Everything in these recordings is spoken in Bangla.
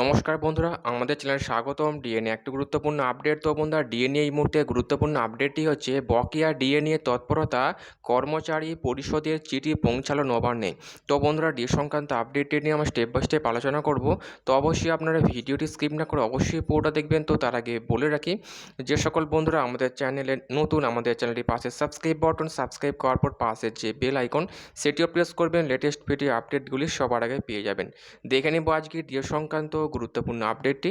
নমস্কার বন্ধুরা, আমাদের চ্যানেলে স্বাগতম। ডিএনএ একটি গুরুত্বপূর্ণ আপডেট তো বন্ধুরা। ডিএনএ এই মুহূর্তে গুরুত্বপূর্ণ আপডেটটি হচ্ছে, বকেয়া ডিএনএ তৎপরতা কর্মচারী পরিষদের চিঠি পৌঁছালো নবান্নে। তো বন্ধুরা ডি সংক্রান্ত আপডেটটি নিয়ে আমরা স্টেপ বাই স্টেপ আলোচনা করব। তো অবশ্যই আপনারা ভিডিওটি স্কিপ না করে অবশ্যই পুরোটা দেখবেন। তো তার আগে বলে রাখি, যে সকল বন্ধুরা আমাদের চ্যানেলে নতুন, আমাদের চ্যানেলটি পাশে সাবস্ক্রাইব বাটন সাবস্ক্রাইব করার পর পাশে যে বেল আইকন সেটিও প্রেস করবেন। লেটেস্ট ভিডিও আপডেটগুলি সবার আগে পেয়ে যাবেন। দেখে নেব আজকে ডিএ সংক্রান্ত গুরুত্বপূর্ণ আপডেটটি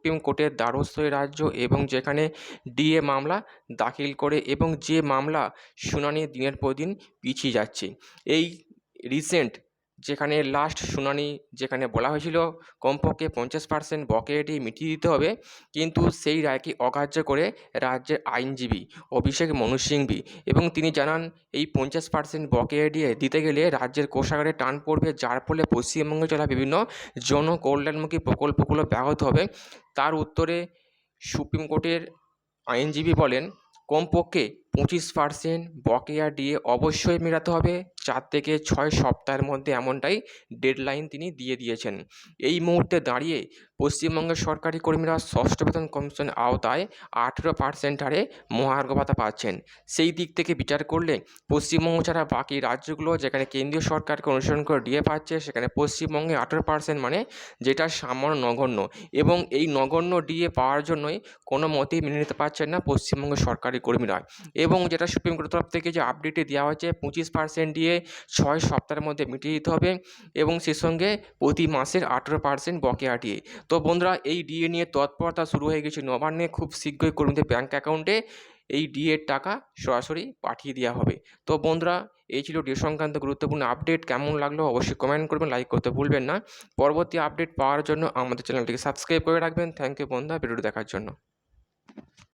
সুপ্রিম কোর্টের দ্বারস্থ রাজ্য এবং যেখানে ডিএ মামলা দাখিল করে এবং যে মামলা শুনানি দিনের পর দিন পিছিয়ে যাচ্ছে। এই রিসেন্ট যেখানে লাস্ট শুনানি যেখানে বলা হয়েছিল, কমপক্ষে পঞ্চাশ পার্সেন্ট বকেয়াটি মিটিয়ে দিতে হবে, কিন্তু সেই রায়কে অগ্রাহ্য করে রাজ্যের আইনজীবী অভিষেক মনু সিংভি এবং তিনি জানান, এই পঞ্চাশ পার্সেন্ট বকেয়াটি দিতে গেলে রাজ্যের কোষাগারে টান পড়বে, যার ফলে পশ্চিমবঙ্গে চলা বিভিন্ন জনকল্যাণমুখী প্রকল্পগুলো ব্যাহত হবে। তার উত্তরে সুপ্রিম কোর্টের আইনজীবী বলেন, কমপক্ষে পঁচিশ পার্সেন্ট বকেয়া ডিএ অবশ্যই মেটাতে হবে। চার থেকে ছয় সপ্তাহের মধ্যে এমনটাই ডেডলাইন তিনি দিয়ে দিয়েছেন। এই মুহূর্তে দাঁড়িয়ে পশ্চিমবঙ্গের সরকারি কর্মীরা ষষ্ঠ বেতন কমিশনের আওতায় আঠেরো পার্সেন্ট হারে মহার্ঘ ভাতা পাচ্ছেন। সেই দিক থেকে বিচার করলে পশ্চিমবঙ্গ ছাড়া বাকি রাজ্যগুলো যেখানে কেন্দ্রীয় সরকারকে অনুসরণ করে ডিএ পাচ্ছে, সেখানে পশ্চিমবঙ্গে আঠেরো পার্সেন্ট মানে যেটা সামান্য নগণ্য। এবং এই নগণ্য ডিএ পাওয়ার জন্যই কোনো মতেই মেনে নিতে পারছেন না পশ্চিমবঙ্গের সরকারি কর্মীরা। এবং যেটা সুপ্রিম কোর্টের তরফ থেকে যে আপডেটে দেওয়া হয়েছে, পঁচিশ পার্সেন্ট দিয়ে ছয় সপ্তাহের মধ্যে মিটিয়ে দিতে হবে এবং সে সঙ্গে প্রতি মাসের আঠেরো পার্সেন্ট বকেয়া ডিএ তো বন্ধুরা, এই ডিএ নিয়ে তৎপরতা শুরু হয়ে গেছে নবান্নে। খুব শীঘ্রই কর্মীদের ব্যাঙ্ক অ্যাকাউন্টে এই ডিএর টাকা সরাসরি পাঠিয়ে দেওয়া হবে। তো বন্ধুরা, এই ছিল ডিএ সংক্রান্ত গুরুত্বপূর্ণ আপডেট কেমন লাগল অবশ্যই কমেন্ট করবেন লাইক করতে ভুলবেন না। পরবর্তী আপডেট পাওয়ার জন্য আমাদের চ্যানেলটিকে সাবস্ক্রাইব করে রাখবেন। থ্যাংক ইউ বন্ধুরা ভিডিওটি দেখার জন্য।